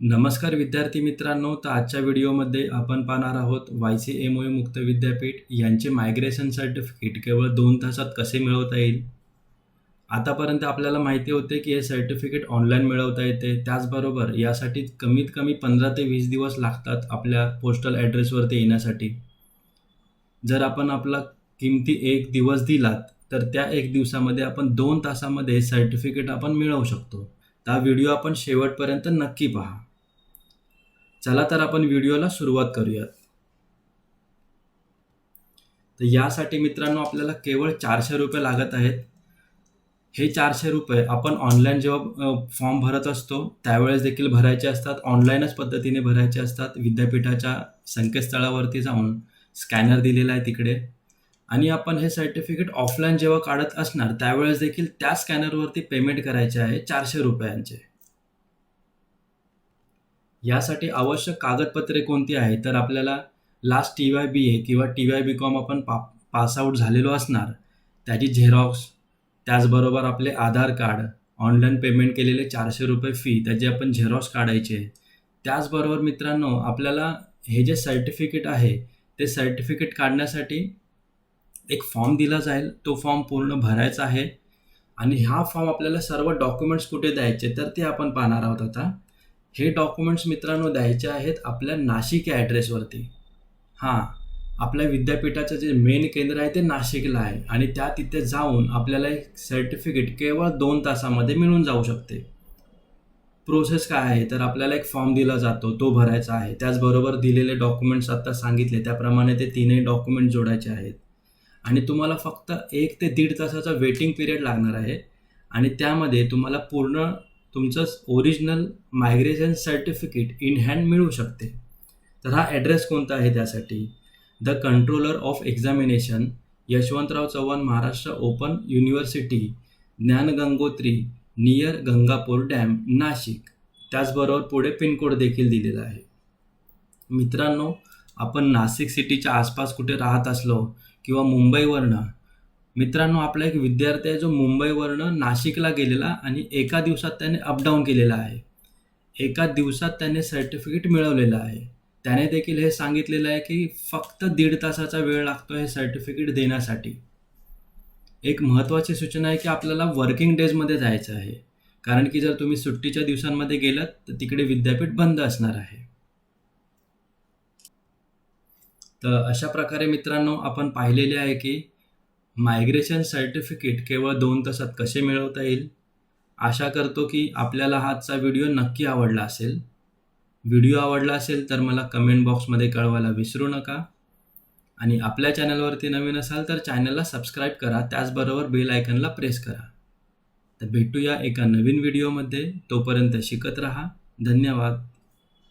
नमस्कार विद्यार्थी मित्रांनो तर आजच्या व्हिडिओमध्ये आपण पाहणार आहोत वाय सी एम ओ मुक्त विद्यापीठ यांचे मायग्रेशन सर्टिफिकेट केवळ दोन तासात कसे मिळवता येईल? आतापर्यंत आपल्याला माहिती होते की हे सर्टिफिकेट ऑनलाईन मिळवता येते. त्याचबरोबर यासाठी कमीत कमी पंधरा ते वीस दिवस लागतात आपल्या पोस्टल ॲड्रेसवरती येण्यासाठी. जर आपण आपला किमती एक दिवस दिलात तर त्या एक दिवसामध्ये आपण दोन तासामध्ये सर्टिफिकेट आपण मिळवू शकतो. तर हा व्हिडिओ आपण शेवटपर्यंत नक्की पहा. चला तर आपण व्हिडिओला सुरुवात करूयात. तर यासाठी मित्रांनो आपल्याला केवळ चारशे रुपये लागत आहेत. हे चारशे रुपये आपण ऑनलाईन जेव्हा फॉर्म भरत असतो त्यावेळेस देखील भरायचे असतात. ऑनलाईनच पद्धतीने भरायचे असतात. विद्यापीठाच्या संकेतस्थळावरती जाऊन स्कॅनर दिलेला आहे तिकडे. आणि आपण हे सर्टिफिकेट ऑफलाईन जेव्हा काढत असणार त्यावेळेस देखील त्या स्कॅनरवरती पेमेंट करायचे आहे चारशे रुपयांचे. यासाठी आवश्यक कागदपत्रे कोणती आहे तर आपल्याला last T Y B A किंवा टी वाय बी कॉम आपण पा पासआउट झालेलो असणार. त्याची झेरॉक्स त्याचबरोबर आपले आधार कार्ड ऑनलाईन पेमेंट केलेले चारशे रुपये फी त्याचे आपण झेरॉक्स काढायचे. त्याचबरोबर मित्रांनो आपल्याला हे जे सर्टिफिकेट आहे ते सर्टिफिकेट काढण्यासाठी एक फॉर्म दिला जाईल. तो फॉर्म पूर्ण भरायचा आहे. आणि हा फॉर्म आपल्याला सर्व डॉक्युमेंट्स कुठे द्यायचे तर ते आपण पाहणार आहोत आता. हे डॉक्युमेंट्स मित्रांनो द्यायचे आहेत आपल्या नाशिक या ॲड्रेसवरती हां आपल्या विद्यापीठाचं जे मेन केंद्र आहे ते नाशिकला आहे आणि त्या तिथे जाऊन आपल्याला एक सर्टिफिकेट केवळ दोन तासामध्ये मिळून जाऊ शकते. प्रोसेस काय आहे? तर आपल्याला एक फॉर्म दिला जातो तो भरायचा आहे. त्याचबरोबर दिलेले डॉक्युमेंट्स आत्ता सांगितले त्याप्रमाणे ते तीनही डॉक्युमेंट जोडायचे आहेत. आणि तुम्हाला फक्त एक ते दीड तासाचा वेटिंग पिरियड लागणार आहे. आणि त्यामध्ये तुम्हाला पूर्ण तुमचं original migration certificate in hand मिळू शकते. तर हा ॲड्रेस कोणता आहे त्यासाठी? The controller of examination Yashwantrao Chavan Maharashtra open university Dnyangangotri near Gangapur dam Nashik. त्याचबरोबर पुढे पिनकोड देखील दिलेला आहे. मित्रांनो आपण नाशिक सिटीच्या आसपास कुठे राहत असलो किंवा मुंबईवरनं मित्रांनो आपला एक विद्यार्थी आहे जो मुंबईवरनं नाशिकला गेलेला आणि एका दिवसात त्याने अपडाऊन केलेला आहे. एका दिवसात त्याने सर्टिफिकेट मिळवलेलं आहे. त्याने देखील हे सांगितलेलं आहे की फक्त दीड तासाचा वेळ लागतो हे सर्टिफिकेट देण्यासाठी. एक महत्त्वाची सूचना आहे की आपल्याला वर्किंग डेजमध्ये जायचं आहे. कारण की जर तुम्ही सुट्टीच्या दिवसांमध्ये गेलात तर तिकडे विद्यापीठ बंद असणार आहे. तर अशा प्रकारे मित्रांनो आपण पाहिलेले आहे की मायग्रेशन सर्टिफिकेट केवळ दोन तासात कसे मिळवता येईल? आशा करतो की आपल्याला हा आजचा व्हिडिओ नक्की आवडला असेल. व्हिडिओ आवडला असेल तर मला कमेंट बॉक्समध्ये कळवायला विसरू नका. आणि आपल्या चॅनलवरती नवीन असाल तर चॅनलला सबस्क्राईब करा त्याचबरोबर बेल आयकनला प्रेस करा. तर भेटूया एका नवीन व्हिडिओमध्ये. तोपर्यंत शिकत राहा. धन्यवाद.